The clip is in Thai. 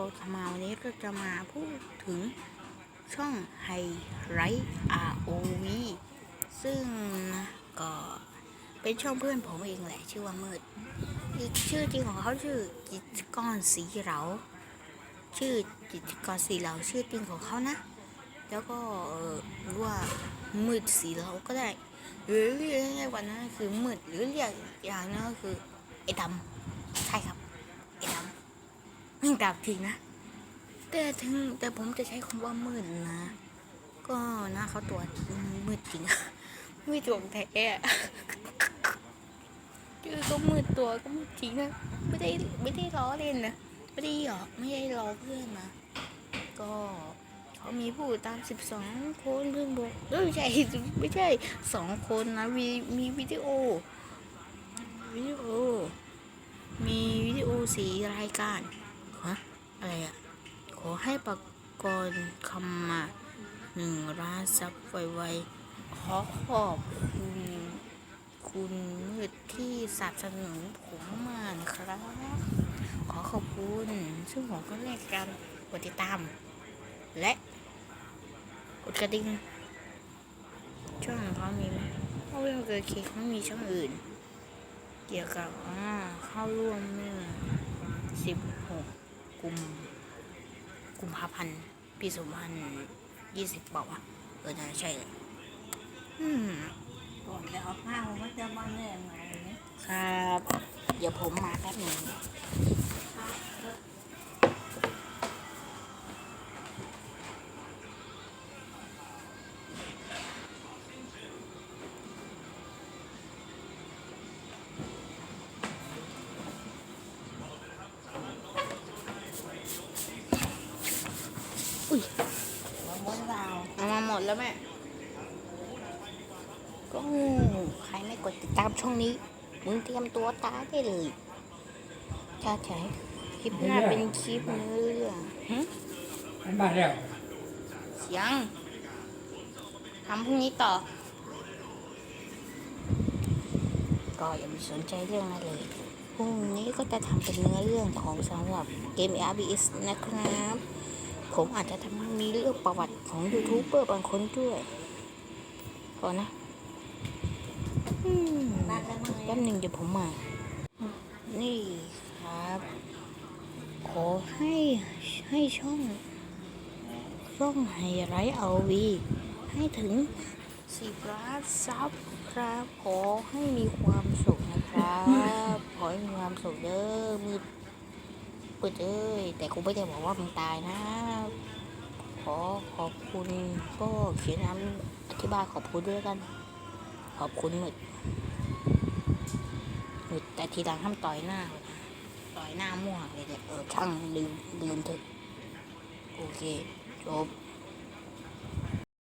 โกดมาวันนี้เราจะมาพูดถึงช่องไฮไรท์ ROV ซึ่งก็เป็นช่องเพื่อนผมเองแหละชื่อว่ามืด อีกชื่อจริงของเขาชื่อกิจกรสีเหลาชื่อกิจกรสีเหลาชื่อจริงของเขานะ แล้วก็รือว่ามืดสีเหลาก็ได้ หรือเรียกง่ายกว่านั้นคือมืดหรือเรียกอย่างนึงก็คือไอ้ดำใช่ครับำไม่ดำจริงนะ แต่ถึงแต่ผมจะใช้คำว่ามืดนะ ก็นะเขาตัวมืดจริงมืดตัวแท้คือก็มืดตัวก็มืดจริงนะ ไม่ได้ไม่ได้ล้อเล่นนะ ไม่ได้หรอกไม่ได้ล้อเพื่อนนะ ก็เขามีผู้ตาม12คนเพื่อนบอกไม่ใช่ไม่ใช่สองคนนะมีมีวิดีโอ วิดีโอ มีวิดีโอสีรายการ ฮะอะไรอะขอให้ประกรณ์คำมาหนึ่งร้านซับไวๆขอขอบคุณ คุณมืดที่สนับสนุนผมมานะครับ ขอขอบคุณ ซึ่งผมก็แลกกันกดติดตาม และกดกระดิ่งช่องเขามีไหมเพราะว่าเกิดเคกไม่มีช่องอื่น เกี่ยวกับอ่าเข้าร่วมเมื่อ16กุ มกุมภาพันธ์ปีสองพันยี่สิบบอกว่าเออน่าใช่เลยอืมก่อนจะเอาข้าวมันจะมาแน่ไงเนี่ยครับ เดี๋ยวผมมาแป๊บหนึ่งอุ้ย มันม้วนดาว เอามาหม ดแล้วแม่ ก็ใครไม่กดติดตามช่องนี้ มึงเตรียมตัวตายได้เลยจ้าใช้คลิปหน้าเป็นคลิปเนื้อเรื่องหึมันมาแล้วเสียงทำพรุ่งนี้ต่อ ก็อย่าไปสนใจเรื่องนั้นเลยพรุ่งนี้ก็จะทำเป็นเนื้อเรื่องของสำหรับเกม RBS นะครับ ผมอาจจะทำมีเรื่องประวัติของยูทูบเบอร์บางคนด้วยก่อนนะอืมบ้านแล้วมั้งแป๊บหนึ่งเดี๋ยวผมมา นี่ครับ ขอให้ให้ช่องช่องไฮไลท์เอาวี ให้ถึงสิบล้านซับครับ ขอให้มีความสุขนะครับ ขอให้มีความสุขเด้อมืด ปืดเอ้ย แต่กูไม่ได้บอกว่ามันตายนะ ขอขอบคุณก็เขียนน้ำอธิบายขอบคุณด้วยกัน ขอบคุณมืดมืดแต่ทีหลังห้ามต่อยหน้า ต่อยหน้ามั่วเลยเนี่ยเออช่างลืมลืมเถอะโอเคจบ